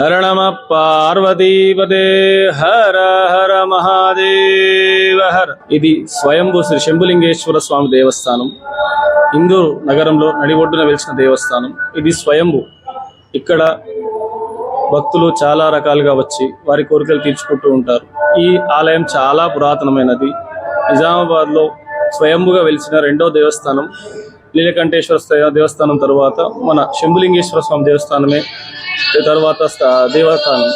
హర నమ పార్వతీపదే హర హర మహాదేవ హర ఇది స్వయంభూ శ్రీ శంభులింగేశ్వర స్వామి దేవస్థానం ఇందూరు నగరంలో నడిబొడ్డున వెలిసిన దేవస్థానం ఇది స్వయంభూ ఇక్కడ భక్తులు చాలా రకాలుగా వచ్చి వారి కోరికలు తీర్చుకుంటూ ఉంటారు. ఈ ఆలయం చాలా పురాతనమైనది. నిజామాబాద్లో స్వయంభుగా వెలిసిన రెండో దేవస్థానం నీలకంఠేశ్వర దేవస్థానం తరువాత మన శంభులింగేశ్వర స్వామి దేవస్థానమే తర్వాత దేవస్థానం.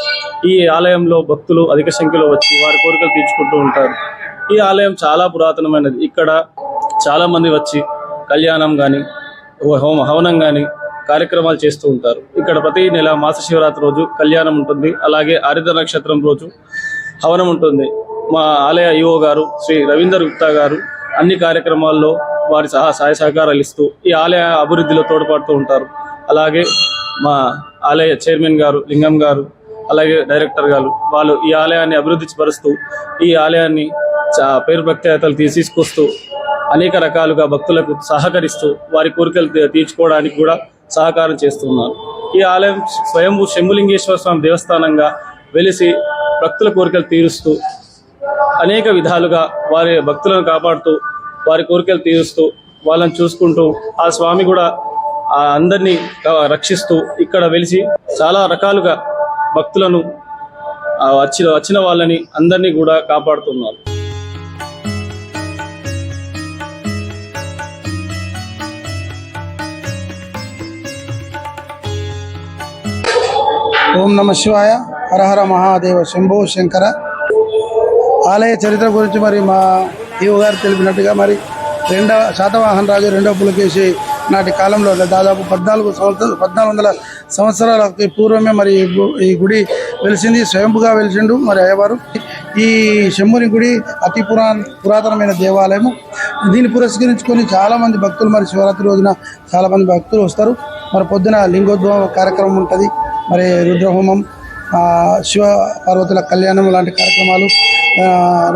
ఈ ఆలయంలో భక్తులు అధిక సంఖ్యలో వచ్చి వారి కోరికలు తీర్చుకుంటూ ఉంటారు. ఈ ఆలయం చాలా పురాతనమైనది. ఇక్కడ చాలా మంది వచ్చి కళ్యాణం కానీ హోమ హవనం కానీ కార్యక్రమాలు చేస్తూ ఉంటారు. ఇక్కడ ప్రతి నెల మాస శివరాత్రి రోజు కళ్యాణం ఉంటుంది. అలాగే ఆరిద్ర నక్షత్రం రోజు హవనం ఉంటుంది. మా ఆలయ ఈఓ గారు శ్రీ రవీందర్ గుప్తా గారు అన్ని కార్యక్రమాల్లో వారి సహా సహాయ సహకారాలు ఇస్తూ ఈ ఆలయ అభివృద్ధిలో తోడ్పడుతూ ఉంటారు. అలాగే మా ఆలయ చైర్మన్ గారు లింగం గారు అలాగే డైరెక్టర్ గారు వాళ్ళు ఈ ఆలయాన్ని అభివృద్ధి పరుస్తూ ఈ ఆలయాన్ని చా- పేరు ప్రఖ్యాతలు తీసుకొస్తూ అనేక రకాలుగా భక్తులకు సహకరిస్తూ వారి కోరికలు తీర్చుకోవడానికి కూడా సహకారం చేస్తున్నారు. ఈ ఆలయం స్వయంభూ శంభులింగేశ్వర స్వామి దేవస్థానంగా వెలిసి భక్తుల కోరికలు తీరుస్తూ అనేక విధాలుగా వారి భక్తులను కాపాడుతూ వారి కోరికలు తీరుస్తూ వాళ్ళని చూసుకుంటూ ఆ స్వామి కూడా అందరినీ రక్షిస్తూ ఇక్కడ వెలిసి చాలా రకాలుగా భక్తులను వచ్చిన వచ్చిన వాళ్ళని అందరినీ కూడా కాపాడుతున్నారు. ఓం నమ శివాయ. హరహర మహాదేవ శంభో శంకర. ఆలయ చరిత్ర గురించి మరి మా ఈవు గారు తెలిపినట్టుగా మరి రెండవ శాతవాహన రాజు రెండవ పులకేసి నాటి కాలంలో దాదాపు పద్నాలుగు సంవత్సరాలు పద్నాలుగు వందల సంవత్సరాలకి పూర్వమే మరి ఈ ఈ గుడి వెలిసింది. స్వయంపుగా వెలిసిండు మరి అయ్యవారు. ఈ శంభుని గుడి అతి పురా పురాతనమైన దేవాలయము. దీన్ని పురస్కరించుకొని చాలామంది భక్తులు మరి శివరాత్రి రోజున చాలామంది భక్తులు వస్తారు. మరి పొద్దున లింగోద్భవ కార్యక్రమం ఉంటుంది. మరి రుద్రహోమం శివ పార్వతుల కళ్యాణం లాంటి కార్యక్రమాలు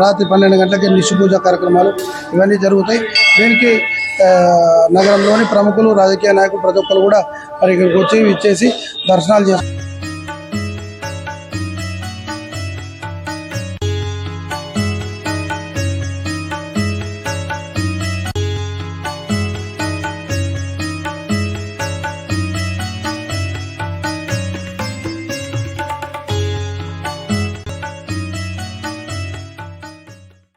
రాత్రి పన్నెండు గంటలకి నిశు పూజ కార్యక్రమాలు ఇవన్నీ జరుగుతాయి. దీనికి నగరంలోని ప్రముఖులు రాజకీయ నాయకులు ప్రతి ఒక్కరు కూడా మరి ఇక్కడికి వచ్చి ఇచ్చేసి దర్శనాలు చేస్తారు.